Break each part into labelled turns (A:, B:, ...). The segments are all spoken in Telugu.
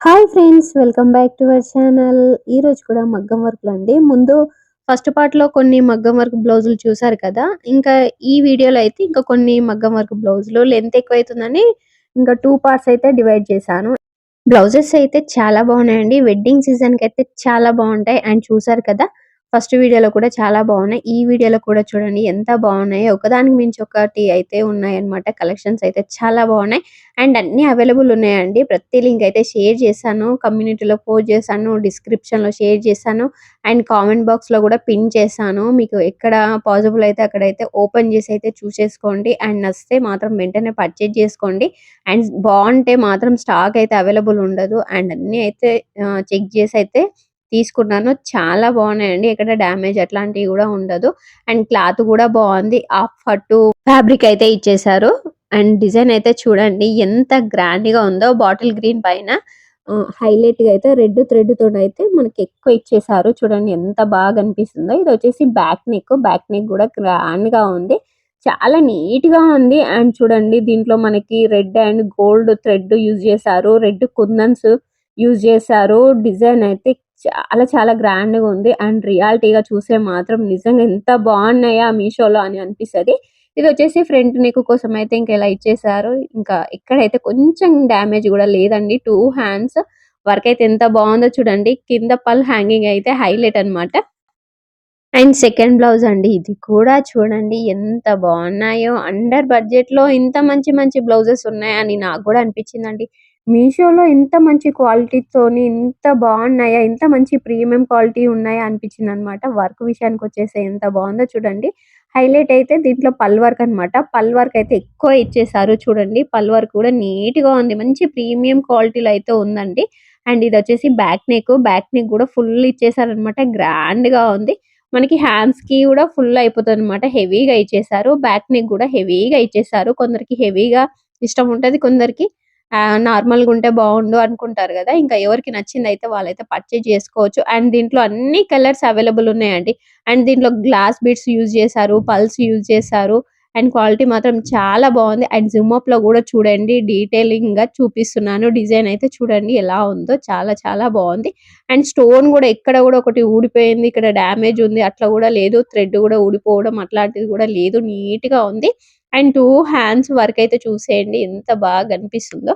A: Hi friends welcome back to our channel. ఈ రోజు కూడా మగ్గం వర్క్లు అండి. ముందు ఫస్ట్ పార్ట్లో కొన్ని మగ్గం వర్క్ బ్లౌజులు చూసారు కదా? ఇంకా ఈ వీడియోలో అయితే ఇంకా కొన్ని మగ్గం వర్క్ బ్లౌజులు లెంత్ ఎక్కువ అవుతుందని ఇంకా టూ పార్ట్స్ అయితే డివైడ్ చేశాను. బ్లౌజెస్ అయితే చాలా బాగున్నాయండి. వెడ్డింగ్ సీజన్కి అయితే చాలా బాగుంటాయి. అండ్ చూసారు కదా? ఫస్ట్ వీడియోలో కూడా చాలా బాగున్నాయి. ఈ వీడియోలో కూడా చూడండి ఎంత బాగున్నాయి. ఒకదానికి మించి ఒకటి అయితే ఉన్నాయన్నమాట. కలెక్షన్స్ అయితే చాలా బాగున్నాయి. అండ్ అన్ని అవైలబుల్ ఉన్నాయండి. ప్రతి లింక్ అయితే షేర్ చేశాను. కమ్యూనిటీలో పోస్ట్ చేశాను. డిస్క్రిప్షన్లో షేర్ చేశాను. అండ్ కామెంట్ బాక్స్లో కూడా పిన్ చేశాను. మీకు ఎక్కడ పాసిబుల్ అయితే అక్కడైతే ఓపెన్ చేసి అయితే చూసేసుకోండి. అండ్ నచ్చితే మాత్రం వెంటనే పర్చేజ్ చేసుకోండి. అండ్ బాగుంటే మాత్రం స్టాక్ అయితే అవైలబుల్ ఉండదు. అండ్ అన్ని అయితే చెక్ చేసి అయితే తీసుకున్నాను. చాలా బాగున్నాయండి. ఎక్కడ డ్యామేజ్ అట్లాంటివి కూడా ఉండదు. అండ్ క్లాత్ కూడా బాగుంది. ఆఫ్ పట్టు ఫ్యాబ్రిక్ అయితే ఇచ్చేసారు అండ్ డిజైన్ అయితే చూడండి. ఎంత గ్రాండ్గా ఉందో. బాటిల్ గ్రీన్ పైన. హైలైట్గా అయితే రెడ్ థ్రెడ్తో అయితే మనకి ఎక్కువ ఇచ్చేసారు చూడండి ఎంత బాగా అనిపిస్తుందో. ఇది వచ్చేసి బ్యాక్ నెక్. బ్యాక్ నెక్ కూడా గ్రాండ్గా ఉంది. చాలా నీట్గా ఉంది. అండ్ చూడండి దీంట్లో మనకి red and gold thread use చేశారు. రెడ్ కుందన్స్ యూజ్ చేశారు. డిజైన్ అయితే చాలా చాలా గ్రాండ్గా ఉంది. అండ్ రియాలిటీగా చూసే మాత్రం నిజంగా ఎంత బాగున్నాయా మీషోలో అని అనిపిస్తది. ఇది వచ్చేసి ఫ్రంట్ నెక్ కోసం అయితే ఇంకా ఇలా ఇచ్చేసారు. ఇంకా ఇక్కడైతే కొంచెం డ్యామేజ్ కూడా లేదండి. టూ హ్యాండ్స్ వర్క్ అయితే ఎంత బాగుందో చూడండి. కింద పల్ హ్యాంగింగ్ అయితే హైలైట్ అన్నమాట. అండ్ సెకండ్ బ్లౌజ్ అండి. ఇది కూడా చూడండి ఎంత బాగున్నాయో. అండర్ బడ్జెట్లో ఇంత మంచి మంచి బ్లౌజెస్ ఉన్నాయని నాకు కూడా అనిపించిందండి. మీషోలో ఇంత మంచి క్వాలిటీతోని ఇంత బాగున్నాయా ఇంత మంచి ప్రీమియం క్వాలిటీ ఉన్నాయా అనిపించింది అనమాట వర్క్ విషయానికి వచ్చేసి ఎంత బాగుందో చూడండి. హైలైట్ అయితే దీంట్లో పల్ వర్క్ అనమాట పల్ వర్క్ అయితే ఎక్కువ ఇచ్చేసారు చూడండి. పల్ వర్క్ కూడా నీట్గా ఉంది. మంచి ప్రీమియం క్వాలిటీలో అయితే ఉందండి. అండ్ ఇది వచ్చేసి బ్యాక్ నెక్ బ్యాక్ నెక్ కూడా ఫుల్ ఇచ్చేసారనమాట గ్రాండ్గా గ్రాండ్గా ఉంది. మనకి హ్యాండ్స్కి కూడా ఫుల్ అయిపోతుంది అనమాట హెవీగా ఇచ్చేసారు బ్యాక్ నెక్ కూడా హెవీగా ఇచ్చేసారు కొందరికి హెవీగా ఇష్టం ఉంటది కొందరికి నార్మల్గా ఉంటే బాగుండు అనుకుంటారు కదా! ఇంకా ఎవరికి నచ్చింది అయితే వాళ్ళైతే పర్చేజ్ చేసుకోవచ్చు. అండ్ దీంట్లో అన్ని కలర్స్ అవైలబుల్ ఉన్నాయండి. అండ్ దీంట్లో గ్లాస్ బీడ్స్ యూజ్ చేశారు పల్స్ యూజ్ చేశారు. అండ్ క్వాలిటీ మాత్రం చాలా బాగుంది అండ్ జూమ్ అప్లో కూడా చూడండి డీటెయిలింగ్గా చూపిస్తున్నాను. డిజైన్ అయితే చూడండి ఎలా ఉందో చాలా చాలా బాగుంది అండ్ స్టోన్ కూడా ఎక్కడ కూడా ఒకటి ఊడిపోయింది ఇక్కడ డ్యామేజ్ ఉంది అట్లా కూడా లేదు. థ్రెడ్ కూడా ఊడిపోవడం అట్లాంటిది కూడా లేదు. నీట్గా ఉంది. అండ్ టూ హ్యాండ్స్ వర్క్ అయితే చూసేయండి. ఎంత బాగా కనిపిస్తుందో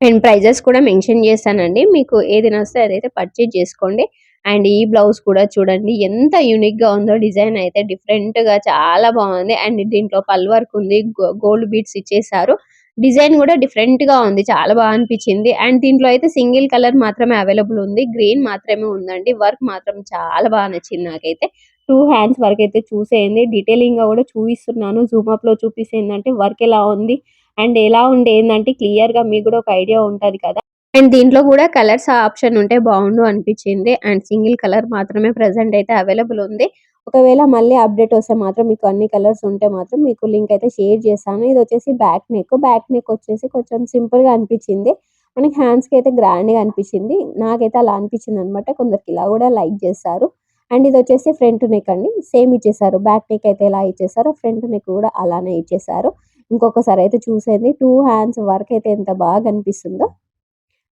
A: అండ్ ప్రైజెస్ కూడా మెన్షన్ చేస్తానండి. మీకు ఏది నస్తే అదైతే పర్చేజ్ చేసుకోండి. అండ్ ఈ బ్లౌజ్ కూడా చూడండి. ఎంత యూనిక్గా ఉందో డిజైన్ అయితే డిఫరెంట్గా చాలా బాగుంది. అండ్ దీంట్లో పల్ వర్క్ ఉంది. గోల్డ్ బీట్స్ ఇచ్చేసారు. డిజైన్ కూడా డిఫరెంట్గా ఉంది. చాలా బాగా అనిపించింది. అండ్ దీంట్లో అయితే సింగిల్ కలర్ మాత్రమే అవైలబుల్ ఉంది. గ్రీన్ మాత్రమే ఉందండి. వర్క్ మాత్రం చాలా బాగా నచ్చింది నాకైతే. టూ హ్యాండ్స్ వర్క్ అయితే చూసేయండి. డీటెయిలింగ్గా కూడా చూపిస్తున్నాను. జూమ్ అప్లో చూపిస్తే వర్క్ ఎలా ఉంది అండ్ ఎలా ఉండే ఏంటంటే క్లియర్గా మీకు కూడా ఒక ఐడియా ఉంటది కదా. అండ్ దీంట్లో కూడా కలర్స్ ఆప్షన్ ఉంటే బాగుండు అనిపించింది అండ్ సింగిల్ కలర్ మాత్రమే ప్రెసెంట్ అయితే అవైలబుల్ ఉంది. ఒకవేళ మళ్ళీ అప్డేట్ వస్తే మాత్రం మీకు అన్ని కలర్స్ ఉంటే మాత్రం మీకు లింక్ అయితే షేర్ చేస్తాను. ఇది వచ్చేసి బ్యాక్ నెక్. బ్యాక్ నెక్ వచ్చేసి కొంచెం సింపుల్గా అనిపించింది. మనకి హ్యాండ్స్కి అయితే గ్రాండ్గా అనిపించింది. నాకైతే అలా అనిపించింది అనమాట కొందరికి ఇలా కూడా లైక్ చేస్తారు. అండ్ ఇది వచ్చేసి ఫ్రంట్ నెక్ అండి. సేమ్ ఇచ్చేసారు. బ్యాక్ నెక్ అయితే ఎలా ఇచ్చేసారో ఫ్రంట్ నెక్ కూడా అలానే ఇచ్చేసారు. ఇంకొకసారి అయితే చూసేది టూ హ్యాండ్స్ వర్క్ అయితే ఎంత బాగా అనిపిస్తుందో.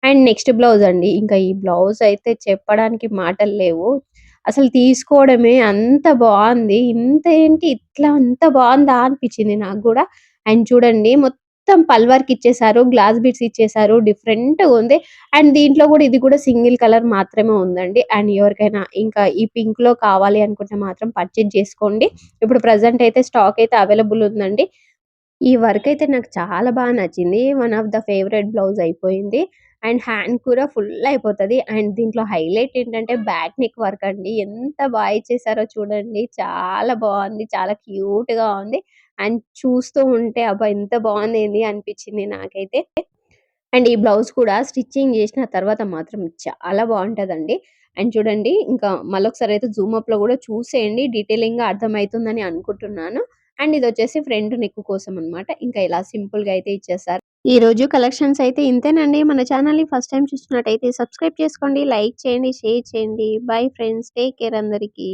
A: అండ్ నెక్స్ట్ బ్లౌజ్ అండి. ఇంకా ఈ బ్లౌజ్ అయితే చెప్పడానికి మాటలు లేవు. అసలు తీసుకోవడమే అంత బాగుంది. ఇంత ఏంటి? ఇట్లా అంత బాగుందా అనిపించింది నాకు కూడా. అండ్ చూడండి మొత్తం మొత్తం పల్ వర్క్ ఇచ్చేసారు గ్లాస్ బిట్స్ ఇచ్చేసారు డిఫరెంట్గా ఉంది. అండ్ దీంట్లో కూడా ఇది కూడా సింగిల్ కలర్ మాత్రమే ఉందండి. అండ్ ఎవరికైనా ఇంకా ఈ పింక్లో కావాలి అనుకుంటే మాత్రం పర్చేజ్ చేసుకోండి. ఇప్పుడు ప్రజెంట్ అయితే స్టాక్ అయితే అవైలబుల్ ఉందండి. ఈ వర్క్ అయితే నాకు చాలా బాగా నచ్చింది. One of the favourite blouse అయిపోయింది. అండ్ హ్యాండ్ కూడా ఫుల్ అయిపోతుంది. అండ్ దీంట్లో హైలైట్ ఏంటంటే బ్యాక్ నెక్ వర్క్ అండి. ఎంత బాగా చేశారో చూడండి. చాలా బాగుంది. చాలా క్యూట్గా ఉంది. అండ్ చూస్తూ ఉంటే అబ్బా! ఎంత బాగుంది ఏంది అనిపించింది నాకైతే. అండ్ ఈ బ్లౌజ్ కూడా స్టిచ్చింగ్ చేసిన తర్వాత మాత్రం చాలా బాగుంటదండి. అండ్ చూడండి ఇంకా మళ్ళొకసారి అయితే జూమ్ అప్లో కూడా చూసేయండి. డీటెయిలింగ్గా అర్థమవుతుందని అనుకుంటున్నాను. అండ్ ఇది వచ్చేసి ఫ్రంట్ నెక్ కోసం అన్నమాట. ఇంకా ఇలా సింపుల్గా అయితే ఇచ్చేసారు. ఈ రోజు కలెక్షన్స్ అయితే ఇంతేనండి. మన ఛానల్ని ఫస్ట్ టైం చూస్తున్నట్టయితే సబ్స్క్రైబ్ చేసుకోండి లైక్ చేయండి షేర్ చేయండి. Bye friends. టేక్ కేర్ అందరికీ.